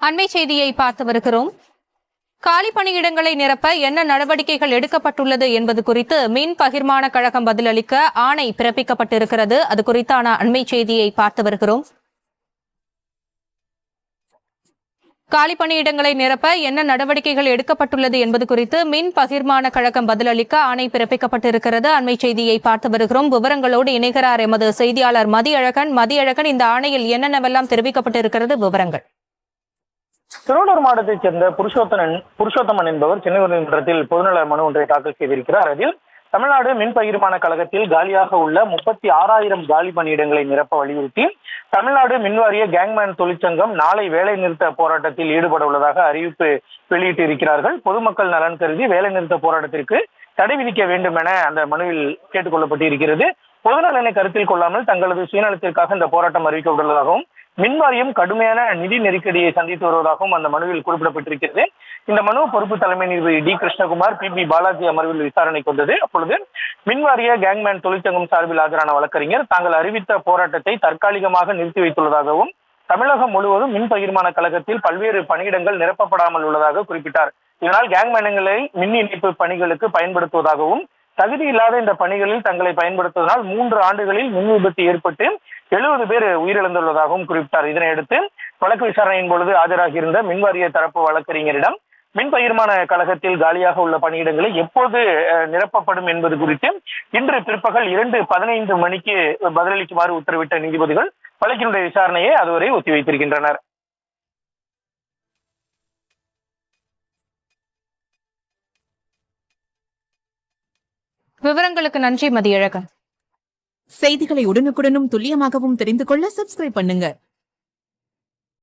அண்மை செய்தியை பார்த்து வருகிறோம். காலி பணியிடங்களை நிரப்ப என்ன நடவடிக்கைகள் எடுக்கப்பட்டுள்ளது என்பது குறித்து மின் பகிர்மான கழகம் பதிலளிக்க ஆணை பிறப்பிக்கப்பட்டிருக்கிறது. அது குறித்தான அண்மை செய்தியை பார்த்து வருகிறோம். காலி பணியிடங்களை நிரப்ப என்ன நடவடிக்கைகள் எடுக்கப்பட்டுள்ளது என்பது குறித்து மின் பகிர்மான கழகம் பதிலளிக்க ஆணை பிறப்பிக்கப்பட்டிருக்கிறது. அண்மை செய்தியை பார்த்து வருகிறோம். விவரங்களோடு இணைகிறார் எமது செய்தியாளர் மதியழகன். மதியழகன் இந்த ஆணையில் என்னென்னவெல்லாம் தெரிவிக்கப்பட்டிருக்கிறது? விவரங்கள். திருவள்ளூர் மாவட்டத்தைச் சேர்ந்த புருஷோத்தமன் புருஷோத்தமன் என்பவர் சென்னை உயர்நீதிமன்றத்தில் பொதுநல மனு ஒன்றை தாக்கல் செய்திருக்கிறார். அதில் தமிழ்நாடு மின் பகிர்மான கழகத்தில் காலியாக உள்ள முப்பத்தி ஆறாயிரம் காலி பணியிடங்களை நிரப்ப வலியுறுத்தி தமிழ்நாடு மின்வாரிய கேங்மேன் தொழிற்சங்கம் நாளை வேலை நிறுத்த போராட்டத்தில் ஈடுபட உள்ளதாக அறிவிப்பு வெளியிட்டு இருக்கிறார்கள் பொதுமக்கள் நலன் கருதி வேலை நிறுத்த போராட்டத்திற்கு தடை விதிக்க வேண்டும் என அந்த மனுவில் கேட்டுக்கொள்ளப்பட்டு இருக்கிறது பொதுநலனை கருத்தில் கொள்ளாமல் தங்களது சுயநலத்திற்காக இந்த போராட்டம் அறிவிக்கப்பட்டுள்ளதாகவும் மின்வாரியம் கடுமையான நிதி நெருக்கடியை சந்தித்து வருவதாகவும் அந்த மனுவில் குறிப்பிடப்பட்டிருக்கிறது. இந்த மனு பொறுப்பு தலைமை நீதிபதி T Krishnakumar P B Balaji அமர்வில் விசாரணை கொண்டது. அப்பொழுது மின்வாரிய கேங்மேன் தொழிற்சங்கம் சார்பில் ஆஜரான வழக்கறிஞர் தாங்கள் அறிவித்த போராட்டத்தை தற்காலிகமாக நிறுத்தி வைத்துள்ளதாகவும் தமிழகம் முழுவதும் மின் பகிர்மான கழகத்தில் பல்வேறு பணியிடங்கள் நிரப்பப்படாமல் உள்ளதாக குறிப்பிட்டார். இதனால் கேங்மேனங்களை மின் இணைப்பு பணிகளுக்கு பயன்படுத்துவதாகவும் தகுதி இல்லாத இந்த பணிகளில் தங்களை பயன்படுத்துவதால் மூன்று ஆண்டுகளில் மின் விபத்து ஏற்பட்டு எழுபது பேர் உயிரிழந்துள்ளதாகவும் குறிப்பிட்டார். இதனையடுத்து வழக்கு விசாரணையின் பொழுது ஆஜராகியிருந்த மின்வாரிய தரப்பு வழக்கறிஞரிடம் மின் பகிர்மான கழகத்தில் காலியாக உள்ள பணியிடங்களை எப்போது அஹ், நிரப்பப்படும் என்பது குறித்து இன்று பிற்பகல் இரண்டு பதினைந்து மணிக்கு பதிலளிக்குமாறு உத்தரவிட்ட நீதிபதிகள் வழக்கினுடைய விசாரணையை அதுவரை ஒத்திவைத்திருக்கின்றனர். விவரங்களுக்கு நன்றி மதியழகன். செய்திகளை உடனுக்குடனும் துல்லியமாகவும் தெரிந்து கொள்ள சப்ஸ்கிரைப் பண்ணுங்க.